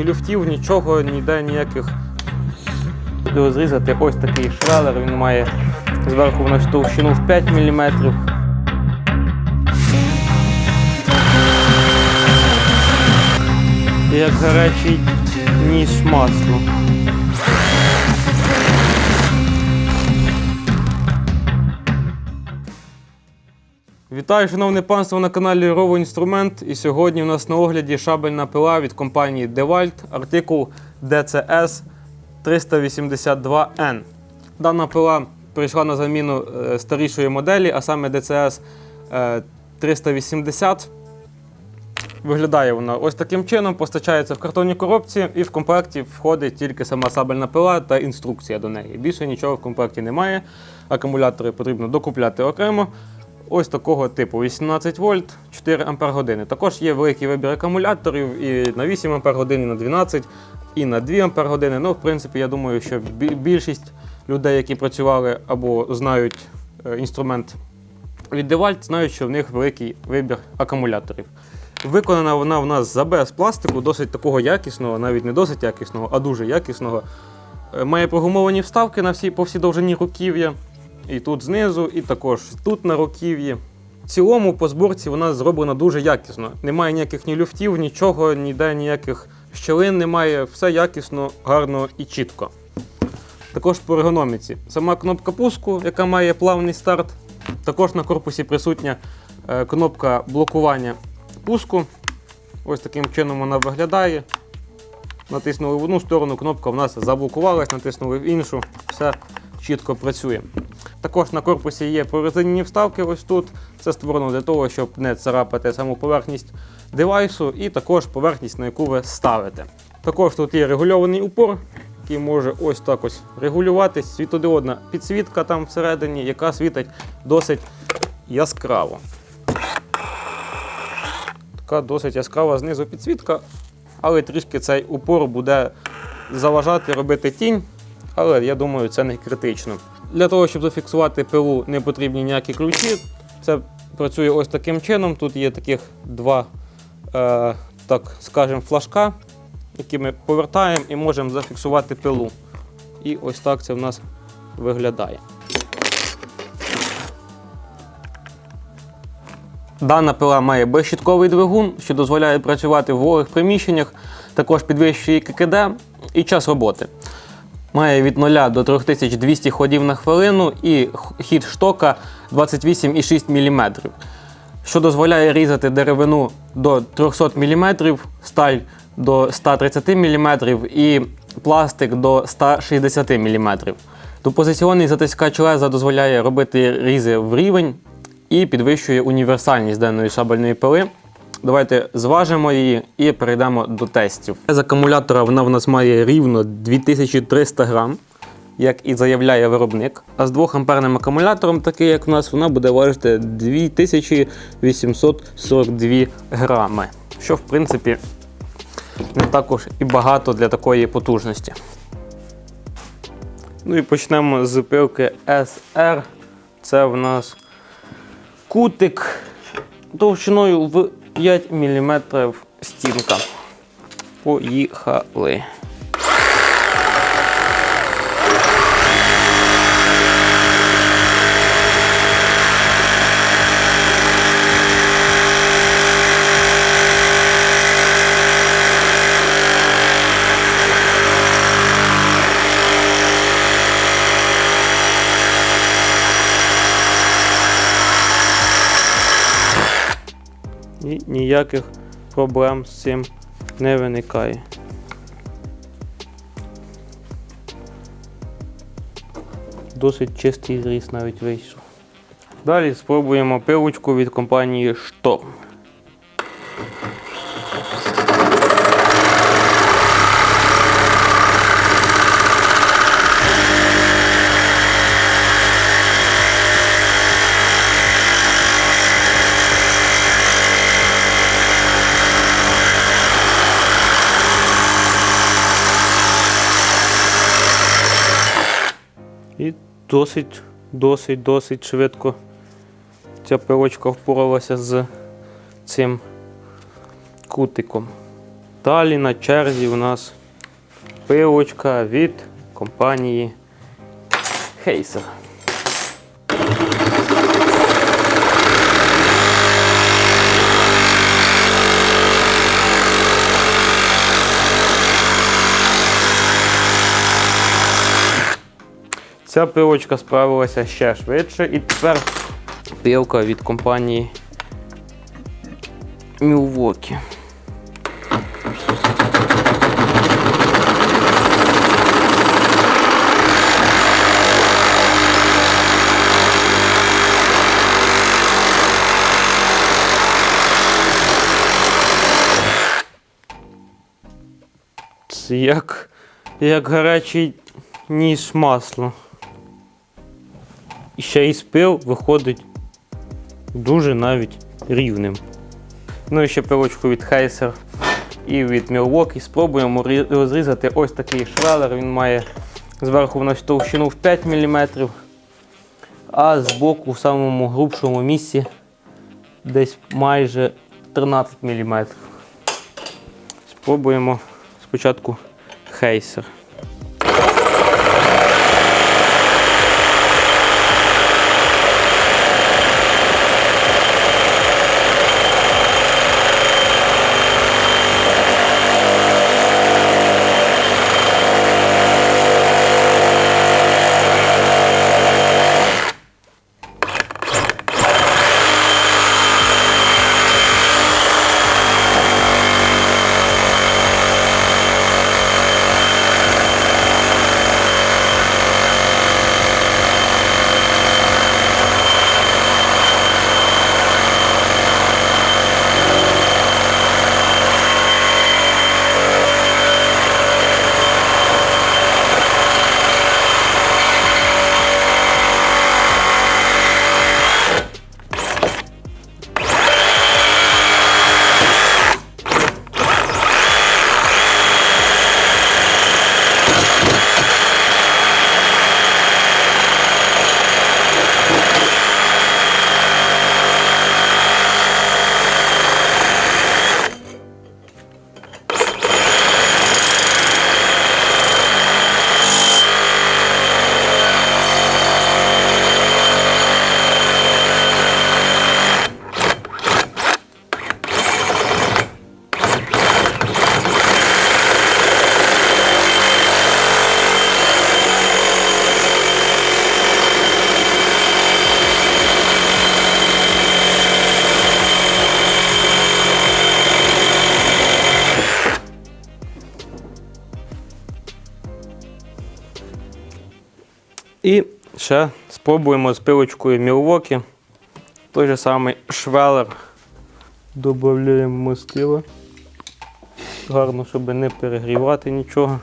Ні люфтів, нічого, ніде ніяких. Буду зрізати ось такий швелер, він має зверху на товщину в 5 мм. Як гарячий ніж масло. Вітаю, шановне панство, на каналі Рово Інструмент. І сьогодні у нас на огляді шабельна пила від компанії DeWalt, артикул DCS 382N. Дана пила прийшла на заміну е, старішої моделі, а саме DCS е, 380. Виглядає вона ось таким чином, постачається в картонній коробці, і в комплекті входить тільки сама сабельна пила та інструкція до неї. Більше нічого в комплекті немає. Акумулятори потрібно докупляти окремо. Ось такого типу 18 вольт, 4 ампер години. Також є великий вибір акумуляторів і на 8 ампер годин, і на 12, і на 2 ампер години. Ну, в принципі, я думаю, що більшість людей, які працювали або знають е, інструмент від DeWalt, знають, що в них великий вибір акумуляторів. Виконана вона в нас з АБС пластику, досить такого якісного, навіть не досить якісного, а дуже якісного. Е, Має прогумовані вставки на всі, по всій довжині руків'я. І тут знизу, і також тут на руків'ї. В цілому по зборці вона зроблена дуже якісно. Немає ніяких ні люфтів, нічого, ніде ніяких щілин немає. Все якісно, гарно і чітко. Також по ергономіці. Сама кнопка пуску, яка має плавний старт. Також на корпусі присутня е, кнопка блокування пуску. Ось таким чином вона виглядає. Натиснули в одну сторону, кнопка в нас заблокувалась, натиснули в іншу, все чітко працює. Також на корпусі є прорезинені вставки ось тут. Це створено для того, щоб не царапати саму поверхність девайсу і також поверхність, на яку ви ставите. Також тут є регульований упор, який може ось так ось регулюватись. Світодіодна підсвітка там всередині, яка світить досить яскраво. Така досить яскрава знизу підсвітка, але трішки цей упор буде заважати робити тінь, але я думаю, це не критично. Для того, щоб зафіксувати пилу, не потрібні ніякі ключі. Це працює ось таким чином. Тут є таких два, е, так скажемо, флажка, які ми повертаємо і можемо зафіксувати пилу. І ось так це в нас виглядає. Дана пила має безщітковий двигун, що дозволяє працювати в вологих приміщеннях, також підвищує ККД і час роботи. Має від 0 до 3200 ходів на хвилину і хід штока 28,6 мм, що дозволяє різати деревину до 300 мм, сталь до 130 мм і пластик до 160 мм. Допозиційний затискач леза дозволяє робити різи в рівень і підвищує універсальність даної шабельної пили. Давайте зважимо її і перейдемо до тестів. З акумулятора вона в нас має рівно 2300 грам, як і заявляє виробник. А з 2 амперним акумулятором, такий як в нас, вона буде важити 2842 грами. Що, в принципі, не також і багато для такої потужності. Ну і почнемо з пилки SR. Це в нас кутик товщиною в 5 мм стінка. Поїхали. Ніяких проблем з цим не виникає. Досить чистий зріз навіть вийшов. Далі спробуємо пилочку від компанії Storm. І досить, досить, досить швидко ця пилочка впоралася з цим кутиком. Далі на черзі у нас пилочка від компанії Heiser. Ця пилочка справилася ще швидше і тепер пилка від компанії Milwaukee. Як, як гарячий ніж масло. І ще й спил виходить дуже навіть рівним. Ну і ще пилочку від Heiser і від Milwaukee. Спробуємо розрізати ось такий швелер. Він має зверху в нас товщину в 5 мм, а збоку в самому грубшому місці десь майже 13 мм. Спробуємо спочатку Heiser. І ще спробуємо з пилочкою Мілвокі. Той же самий швелер. Додаємо мастила. Гарно, щоб не перегрівати нічого.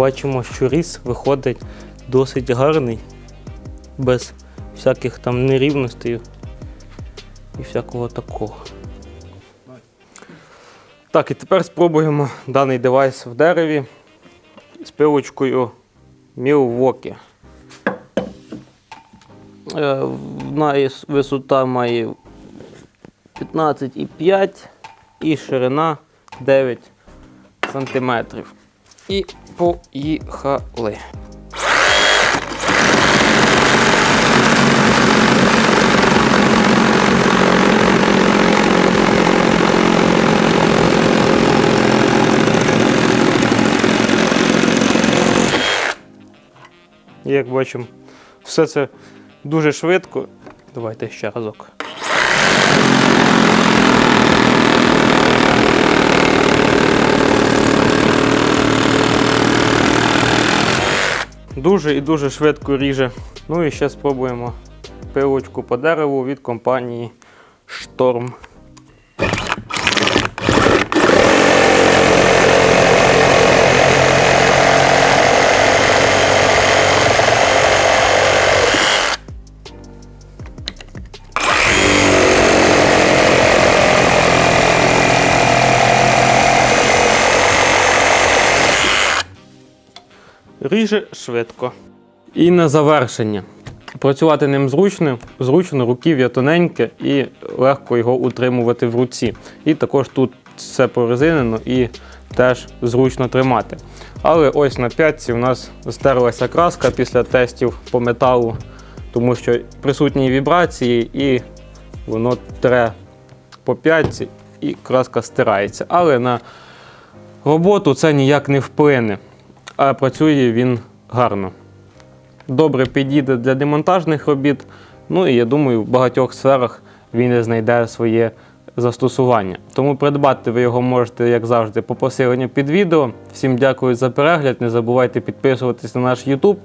Бачимо, що різ виходить досить гарний, без всяких там нерівностей і всякого такого. Так, і тепер спробуємо даний девайс в дереві з пилочкою Milwaukee. Е, в неї висота має 15,5 і ширина 9 сантиметрів. І поїхали. Як бачимо, все це дуже швидко. Давайте ще разок. Дуже і дуже швидко ріже. Ну і ще спробуємо пилочку по дереву від компанії Шторм. Ріже швидко. І на завершення. Працювати ним зручно, зручно, руків'я тоненьке і легко його утримувати в руці. І також тут все прорезинено і теж зручно тримати. Але ось на п'ятці у нас стерлася краска після тестів по металу, тому що присутні вібрації і воно тре по п'ятці і краска стирається. Але на роботу це ніяк не вплине, а працює він гарно добре підійде для демонтажних робіт. Ну і я думаю, в багатьох сферах він знайде своє застосування. Тому придбати ви його можете, як завжди, по посиленню під відео. Всім дякую за перегляд. Не забувайте підписуватись на наш YouTube,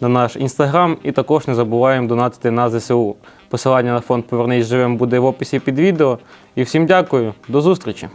на наш Instagram і також не забуваємо донатити на ЗСУ. Посилання на фонд Повернись живим буде в описі під відео. І всім дякую, до зустрічі!